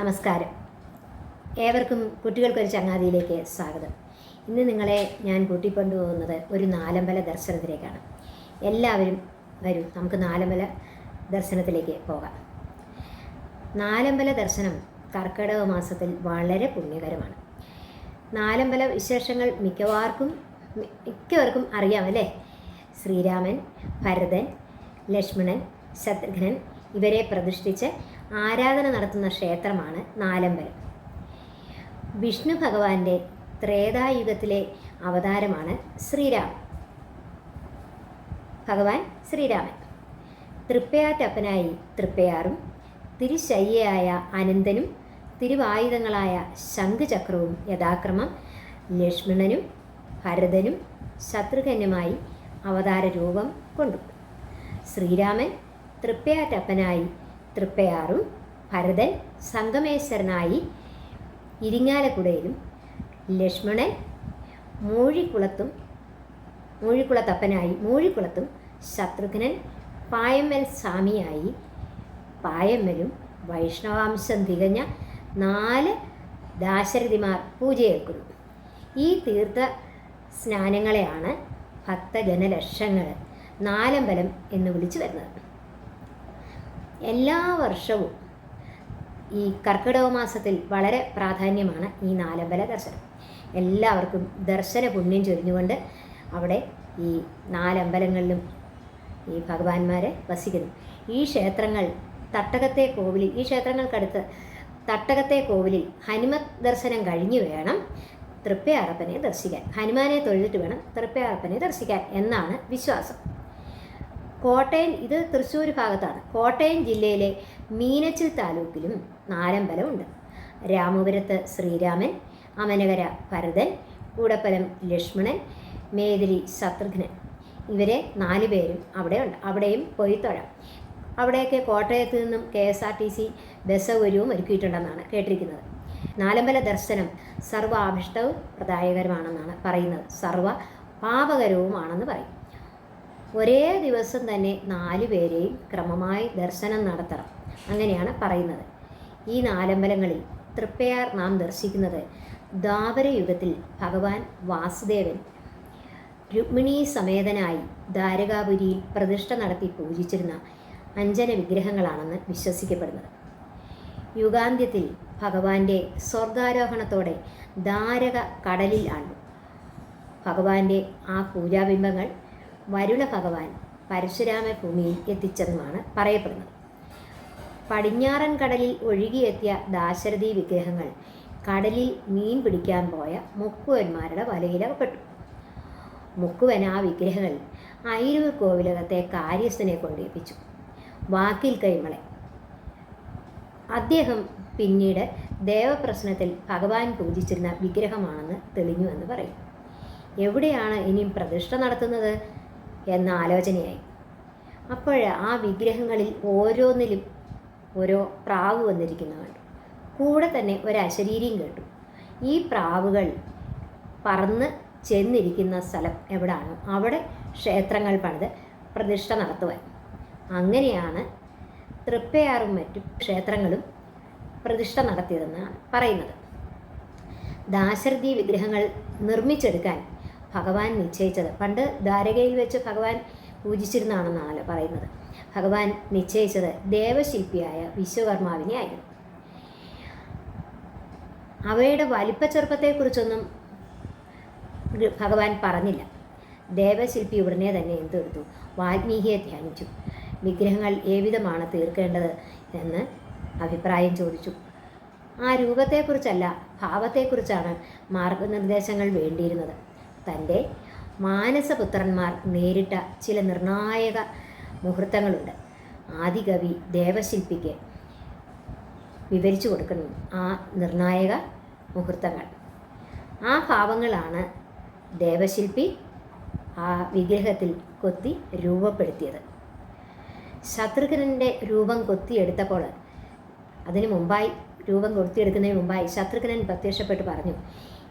നമസ്കാരം. ഏവർക്കും കുട്ടികൾക്കൊരു ചങ്ങാതിയിലേക്ക് സ്വാഗതം. ഇന്ന് നിങ്ങളെ ഞാൻ കൂട്ടിക്കൊണ്ടുപോകുന്നത് ഒരു നാലമ്പല ദർശനത്തിലേക്കാണ്. എല്ലാവരും വരൂ നമുക്ക് നാലമ്പല ദർശനത്തിലേക്ക് പോകാം. നാലമ്പല ദർശനം കർക്കിടക മാസത്തിൽ വളരെ പുണ്യകരമാണ്. നാലമ്പല വിശേഷങ്ങൾ മിക്കവാർക്കും മിക്കവർക്കും അറിയാമല്ലേ ശ്രീരാമൻ ഭരതൻ ലക്ഷ്മണൻ ശത്രുഘ്നൻ ഇവരെ പ്രതിഷ്ഠിച്ച് ആരാധന നടത്തുന്ന ക്ഷേത്രമാണ് നാലമ്പലം. വിഷ്ണു ഭഗവാന്റെ ത്രേതായുഗത്തിലെ അവതാരമാണ് ശ്രീരാമൻ. ഭഗവാൻ ശ്രീരാമൻ. തൃപ്പയാറ്റപ്പനായി തൃപ്പയാറും തിരുശയ്യയായ അനന്തനും തിരുവായുധങ്ങളായ ശംഖുചക്രവും യഥാക്രമം ലക്ഷ്മണനും ഭരതനും ശത്രുഘ്നുമായി അവതാര രൂപം കൊണ്ടു. ശ്രീരാമൻ തൃപ്പയാറ്റപ്പനായി തൃപ്പയാറും ഭരതൻ സംഗമേശ്വരനായി ഇരിങ്ങാലക്കുടയിലും ലക്ഷ്മണൻ മൂഴിക്കുളത്തും മൂഴിക്കുളത്തപ്പനായി മൂഴിക്കുളത്തും ശത്രുഘ്നൻ പായമ്മൽ സ്വാമിയായി പായമ്മലും വൈഷ്ണവാംശം തികഞ്ഞ നാല് ദാശരഥിമാർ പൂജയേൽക്കുന്നു. ഈ തീർത്ഥ സ്നാനങ്ങളെയാണ് ഭക്തജനലക്ഷങ്ങൾ നാലമ്പലം എന്ന് വിളിച്ചു വരുന്നത്. എല്ലാ വർഷവും ഈ കർക്കിടക മാസത്തിൽ വളരെ പ്രാധാന്യമാണ് ഈ നാലമ്പല ദർശനം. എല്ലാവർക്കും ദർശന പുണ്യം ചൊരിഞ്ഞുകൊണ്ട് അവിടെ ഈ നാലമ്പലങ്ങളിലും ഈ ഭഗവാന്മാരെ വസിക്കുന്നു. ഈ ക്ഷേത്രങ്ങൾ തട്ടകത്തെ കോവിലിൽ ഈ ക്ഷേത്രങ്ങൾക്കടുത്ത് തട്ടകത്തെ കോവിലിൽ ഹനുമത് ദർശനം കഴിഞ്ഞു വേണം തൃപ്പയാറപ്പനെ ദർശിക്കാൻ. ഹനുമാനെ തൊഴുതിട്ട് വേണം തൃപ്പയാറപ്പനെ ദർശിക്കാൻ എന്നാണ് വിശ്വാസം. കോട്ടയം ഇത് തൃശ്ശൂർ ഭാഗത്താണ്. കോട്ടയം ജില്ലയിലെ മീനച്ചിൽ താലൂക്കിലും നാലമ്പലമുണ്ട്. രാമപുരത്ത് ശ്രീരാമൻ അമനകര ഭരതൻ കൂടപ്പലം ലക്ഷ്മണൻ മേതിരി ശത്രുഘ്നൻ. ഇവരെ നാല് പേരും അവിടെ ഉണ്ട് അവിടെയും പോയി തൊഴാം അവിടെയൊക്കെ കോട്ടയത്ത് നിന്നും K S R T C bus സൗകര്യവും ഒരുക്കിയിട്ടുണ്ടെന്നാണ് കേട്ടിരിക്കുന്നത്. നാലമ്പല ദർശനം സർവ പ്രദായകരമാണെന്നാണ് പറയുന്നത്. സർവ പാപകരവുമാണെന്ന് പറയും. ഒരേ ദിവസം തന്നെ നാലു പേരെയും ക്രമമായി ദർശനം നടത്തണം. അങ്ങനെയാണ് പറയുന്നത്. ഈ നാലമ്പലങ്ങളിൽ തൃപ്പയാർ നാം ദർശിക്കുന്നത് ദ്വാപരയുഗത്തിൽ ഭഗവാൻ വാസുദേവൻ രുക്മിണി സമേതനായി ദ്വാരകാപുരിയിൽ പ്രതിഷ്ഠ നടത്തി പൂജിച്ചിരുന്ന അഞ്ജന വിഗ്രഹങ്ങളാണെന്ന് വിശ്വസിക്കപ്പെടുന്നത്. യുഗാന്ത്യത്തിൽ ഭഗവാന്റെ സ്വർഗാരോഹണത്തോടെ ദ്വാരക കടലിൽ ആണ്ടു ഭഗവാന്റെ ആ പൂജാബിംബങ്ങൾ വരുണ ഭഗവാൻ പരശുരാമ ഭൂമിയിൽ എത്തിച്ചതുമാണ് പറയപ്പെടുന്നത്. പടിഞ്ഞാറൻ കടലിൽ ഒഴുകിയെത്തിയ ദാശരഥി വിഗ്രഹങ്ങൾ കടലിൽ മീൻ പിടിക്കാൻ പോയ മുക്കുവന്മാരുടെ വലയിലകപ്പെട്ടു. മുക്കുവൻ ആ വിഗ്രഹങ്ങൾ അയിരൂർ കോവിലകത്തെ കാര്യസ്ഥനെ കൊണ്ടേൽപ്പിച്ചു വാക്കിൽ കൈമളെ. അദ്ദേഹം പിന്നീട് ദേവപ്രശ്നത്തിൽ ഭഗവാൻ പൂജിച്ചിരുന്ന വിഗ്രഹമാണെന്ന് തെളിഞ്ഞുവെന്ന് പറയും. എവിടെയാണ് ഇനിയും പ്രതിഷ്ഠ നടത്തുന്നത്? എന്ന ആലോചനയായി. അപ്പോൾ ആ വിഗ്രഹങ്ങളിൽ ഓരോന്നിലും ഓരോ പ്രാവ് വന്നിരിക്കുന്ന കണ്ടു. കൂടെ തന്നെ ഒരു കേട്ടു. ഈ പ്രാവുകൾ പറന്ന് ചെന്നിരിക്കുന്ന സ്ഥലം എവിടാണോ അവിടെ ക്ഷേത്രങ്ങൾ പണിത് പ്രതിഷ്ഠ നടത്തുവാൻ അങ്ങനെയാണ് തൃപ്പയാറും മറ്റും ക്ഷേത്രങ്ങളും പ്രതിഷ്ഠ നടത്തിയതെന്നാണ് പറയുന്നത്. ദാശരഥി വിഗ്രഹങ്ങൾ നിർമ്മിച്ചെടുക്കാൻ ഭഗവാൻ നിശ്ചയിച്ചത്. പണ്ട് ദ്വാരകയിൽ വെച്ച് ഭഗവാൻ പൂജിച്ചിരുന്നാണെന്നാണല്ലോ പറയുന്നത്. ഭഗവാൻ നിശ്ചയിച്ചത് ദേവശില്പിയായ വിശ്വകർമാവിനെ ആയിരുന്നു. അവയുടെ വലിപ്പ ചെറുപ്പത്തെക്കുറിച്ചൊന്നും ഭഗവാൻ പറഞ്ഞില്ല. ദേവശില്പി ഉടനെ തന്നെ എന്തെടുത്തു? വാൽമീകിയെ ധ്യാനിച്ചു. വിഗ്രഹങ്ങൾ ഏവിധമാണ് തീർക്കേണ്ടത് എന്ന് അഭിപ്രായം ചോദിച്ചു. ആ രൂപത്തെക്കുറിച്ചല്ല ഭാവത്തെക്കുറിച്ചാണ് മാർഗനിർദ്ദേശങ്ങൾ വേണ്ടിയിരുന്നത്. തന്റെ മാനസപുത്രന്മാർ നേരിട്ട ചില നിർണായക മുഹൂർത്തങ്ങളുണ്ട്. ആദികവി ദേവശില്പിക്ക് വിവരിച്ചു കൊടുക്കുന്നു ആ നിർണായക മുഹൂർത്തങ്ങൾ. ആ ഭാവങ്ങളാണ് ദേവശില്പി ആ വിഗ്രഹത്തിൽ കൊത്തി രൂപപ്പെടുത്തിയത്. ശത്രുഘ്നന്റെ രൂപം കൊത്തിയെടുത്തപ്പോൾ അതിനു മുമ്പായി രൂപം കൊത്തിയെടുക്കുന്നതിന് മുമ്പായി ശത്രുഘ്നൻ പ്രത്യക്ഷപ്പെട്ട് പറഞ്ഞു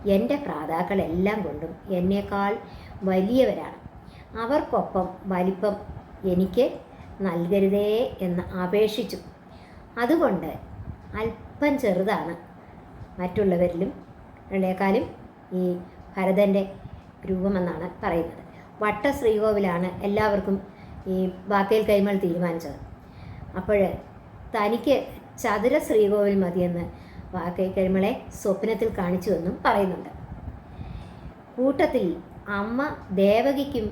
എന്റെ ഭ്രാതാക്കളെല്ലാം കൊണ്ടും എന്നേക്കാൾ വലിയവരാണ്. അവർക്കൊപ്പം വലിപ്പം എനിക്ക് നൽകരുതേ എന്ന് അപേക്ഷിച്ചു. അതുകൊണ്ട് അല്പം ചെറുതാണ് മറ്റുള്ളവരിലും ഉള്ളേക്കാളും ഈ ഭരതന്റെ രൂപമെന്നാണ് പറയുന്നത്. വട്ട ശ്രീകോവിലാണ് എല്ലാവർക്കും ഈ ബാക്കേൽ കൈമൾ തീരുമാനിച്ചത്. അപ്പോൾ തനിക്ക് ചതുര ശ്രീകോവിൽ മതിയെന്ന് വാക്കേൽ കൈമളെ സ്വപ്നത്തിൽ കാണിച്ചുവെന്നും പറയുന്നുണ്ട്. കൂട്ടത്തിൽ അമ്മ ദേവകിക്കും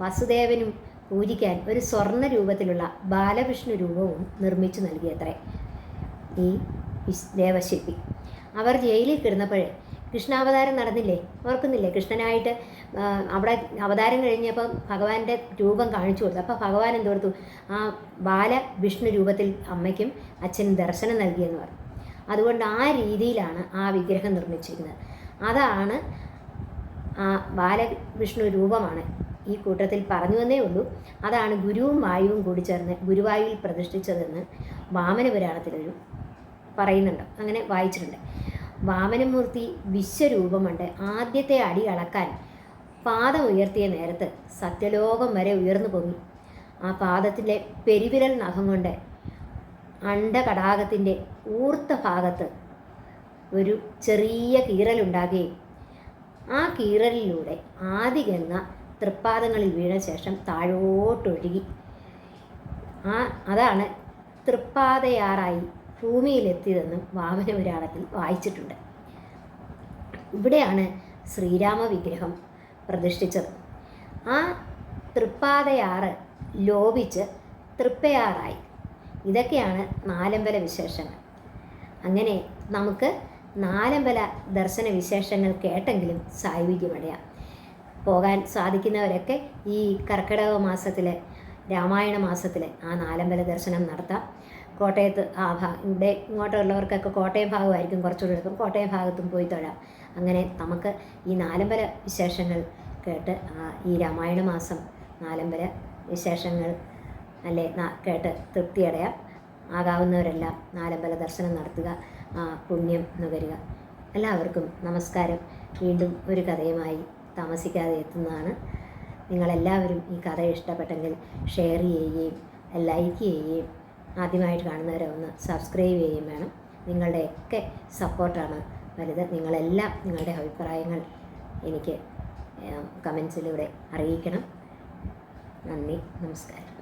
വസുദേവനും പൂജിക്കാൻ ഒരു സ്വർണ രൂപത്തിലുള്ള ബാലകൃഷ്ണ രൂപവും നിർമ്മിച്ചു നൽകിയത്രേ. ഈ ദേവശില്പി. അവർ ജയിലിൽ കിടന്നപ്പോഴേ കൃഷ്ണാവതാരം നടന്നില്ലേ? ഓർക്കുന്നില്ലേ? കൃഷ്ണനായിട്ട് അവിടെ അവതാരം കഴിഞ്ഞപ്പം ഭഗവാന്റെ രൂപം കാണിച്ചു കൊടുത്തു. അപ്പോൾ ഭഗവാൻ എന്ത് കൊടുത്തു? ആ ബാല വിഷ്ണു രൂപത്തിൽ അമ്മയ്ക്കും അച്ഛനും ദർശനം നൽകിയെന്ന് പറഞ്ഞു. അതുകൊണ്ട് ആ രീതിയിലാണ് ആ വിഗ്രഹം നിർമ്മിച്ചിരിക്കുന്നത്. അതാണ് ആ ബാലവിഷ്ണു രൂപമാണ് ഈ കൂട്ടത്തിൽ പറഞ്ഞു എന്നേ ഉള്ളൂ. അതാണ് ഗുരുവും വായുവും കൂടി ചേർന്ന് ഗുരുവായുവിൽ പ്രതിഷ്ഠിച്ചതെന്ന് വാമന പുരാണത്തിലൊരു പറയുന്നുണ്ട്. അങ്ങനെ വായിച്ചിട്ടുണ്ട്. വാമനമൂർത്തി വിശ്വരൂപമുണ്ട്. ആദ്യത്തെ അടി അളക്കാൻ പാദം ഉയർത്തിയ നേരത്ത് സത്യലോകം വരെ ഉയർന്നു പൊങ്ങി. ആ പാദത്തിലെ പെരുവിരൽ നഖം കൊണ്ട് അണ്ടകടാകത്തിന്റെ ഊർത്ത ഭാഗത്ത് ഒരു ചെറിയ കീറലുണ്ടാകുകയും ആ കീറലിലൂടെ ആദിഗംഗ തൃപ്പാദങ്ങളിൽ വീണ ശേഷം താഴോട്ടൊഴുകി. ആ അതാണ് തൃപ്പാതയാറായി ഭൂമിയിലെത്തിയതെന്നും വാമനപുരാണത്തിൽ വായിച്ചിട്ടുണ്ട്. ഇവിടെയാണ് ശ്രീരാമ വിഗ്രഹം പ്രതിഷ്ഠിച്ചത്. ആ തൃപ്പാതയാറ് ലോപിച്ച് തൃപ്പയാറായി. ഇതൊക്കെയാണ് നാലമ്പല വിശേഷങ്ങൾ. അങ്ങനെ നമുക്ക് നാലമ്പല ദർശന വിശേഷങ്ങൾ കേട്ടെങ്കിലും സായുജ്യമടയാം പോകാൻ സാധിക്കുന്നവരൊക്കെ ഈ കർക്കിടക മാസത്തിലെ രാമായണ മാസത്തിലെ ആ നാലമ്പല ദർശനം നടത്താം. കോട്ടയത്ത് ആ ഭാഗം ഇവിടെ ഇങ്ങോട്ടുള്ളവർക്കൊക്കെ കോട്ടയം ഭാഗമായിരിക്കും കുറച്ചുകൂടി എടുക്കും കോട്ടയം ഭാഗത്തും പോയി തൊഴാം. അങ്ങനെ നമുക്ക് ഈ നാലമ്പല വിശേഷങ്ങൾ കേട്ട് ഈ രാമായണ മാസം നാലമ്പല വിശേഷങ്ങൾ അല്ലെ? കേട്ട് തൃപ്തിയടയാം. ആകാവുന്നവരെല്ലാം നാലമ്പല ദർശനം നടത്തുക പുണ്യം നുകരുക. എല്ലാവർക്കും നമസ്കാരം. വീണ്ടും ഒരു കഥയുമായി താമസിക്കാതെ എത്തുന്നതാണ്. നിങ്ങളെല്ലാവരും ഈ കഥ ഇഷ്ടപ്പെട്ടെങ്കിൽ ഷെയർ ചെയ്യുകയും ലൈക്ക് ചെയ്യുകയും ആദ്യമായിട്ട് കാണുന്നവരെ ഒന്ന് സബ്സ്ക്രൈബ് ചെയ്യുകയും വേണം. നിങ്ങളുടെയൊക്കെ സപ്പോർട്ടാണ് വലുത്. നിങ്ങളെല്ലാം നിങ്ങളുടെ അഭിപ്രായങ്ങൾ എനിക്ക് കമൻസിലൂടെ അറിയിക്കണം. നന്ദി നമസ്കാരം.